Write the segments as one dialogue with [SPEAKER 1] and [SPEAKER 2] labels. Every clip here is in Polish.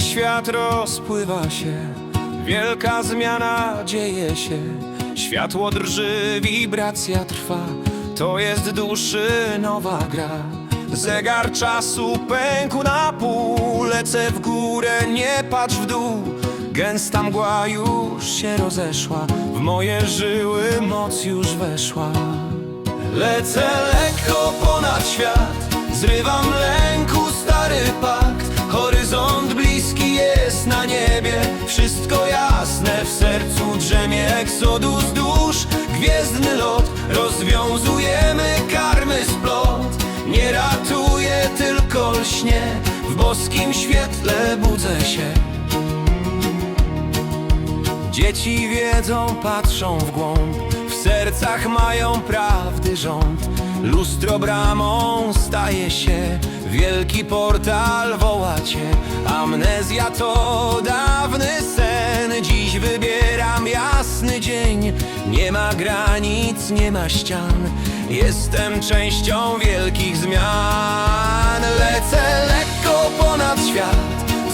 [SPEAKER 1] świat rozpływa się, wielka zmiana dzieje się. Światło drży, wibracja trwa, to jest duszy nowa gra. Zegar czasu pękł na pół, lecę w górę, nie patrz w dół. Gęsta mgła już się rozeszła, w moje żyły moc już weszła. Lecę lekko ponad świat, zrywam lęku wszystko jasne. W sercu drzemie. Eksodus dusz, gwiezdny lot, rozwiązujemy karmy splot. Nie ratuje, tylko lśnie, w boskim świetle budzę się. Dzieci wiedzą, patrzą w głąb. W sercach mają prawdy rząd. Lustro bramą staje się. Wielki portal woła cię. Amnezja to dawny sen. Dziś wybieram jasny dzień. Nie ma granic, nie ma ścian. Jestem częścią wielkich zmian. Lecę lekko ponad świat.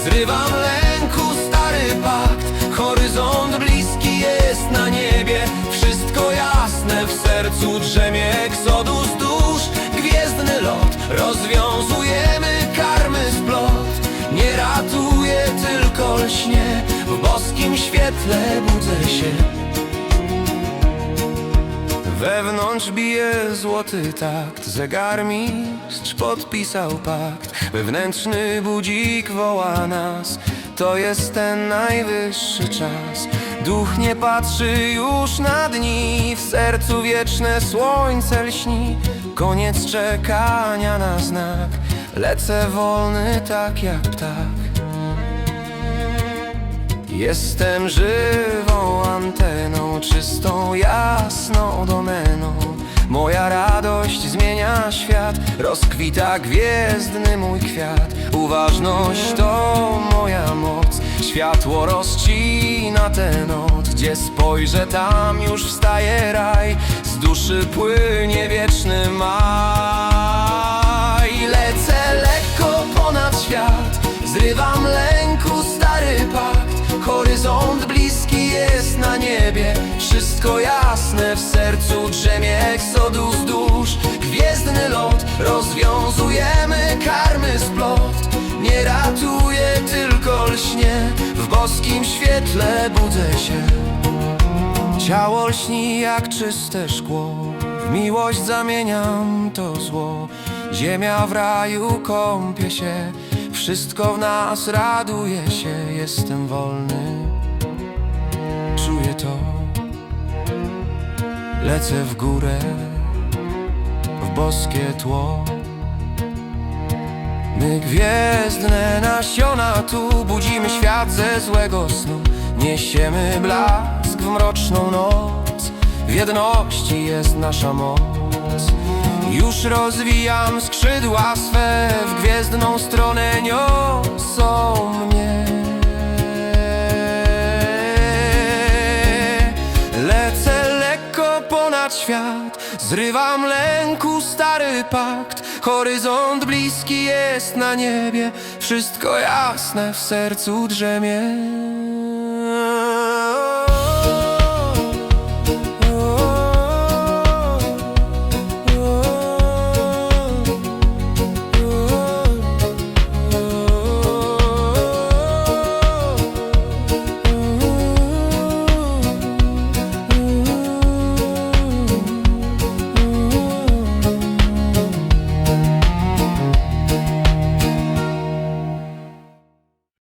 [SPEAKER 1] Zrywam lęku stary pakt. Horyzont bliski jest na niebie. Wszystko jasne w sercu drzemie Eksodus dusz, gwiezdny lot. Rozwiązujemy karmy splot Nie ratuje, tylko lśnie świetle budzę się. Wewnątrz bije złoty takt Zegar mistrz podpisał pakt. Wewnętrzny budzik woła nas To jest ten najwyższy czas. Duch nie patrzy już na dni W sercu wieczne słońce lśni. Koniec czekania na znak Lecę wolny tak jak ptak Jestem żywą anteną, czystą, jasną domeną. Moja radość zmienia świat, rozkwita gwiezdny mój kwiat. Uważność to moja moc, światło rozcina tę noc. Gdzie spojrzę, tam już wstaje raj, z duszy płynie wieczny maj. Na niebie. Wszystko jasne w sercu drzemie Eksodus dusz, gwiezdny lot Rozwiązujemy karmy splot Nie ratuje, tylko lśnie W boskim świetle budzę się. Ciało lśni jak czyste szkło. W miłość zamieniam to zło. Ziemia w raju kąpie się. Wszystko w nas raduje się. Jestem wolny Lecę w górę W boskie tło. My gwiezdne nasiona tu Budzimy świat ze złego snu. Niesiemy blask w mroczną noc. W jedności jest nasza moc. Już rozwijam skrzydła swe W gwiezdną stronę niosą mnie świat. Zrywam lęku stary pakt. Horyzont bliski jest na niebie. Wszystko jasne w sercu drzemie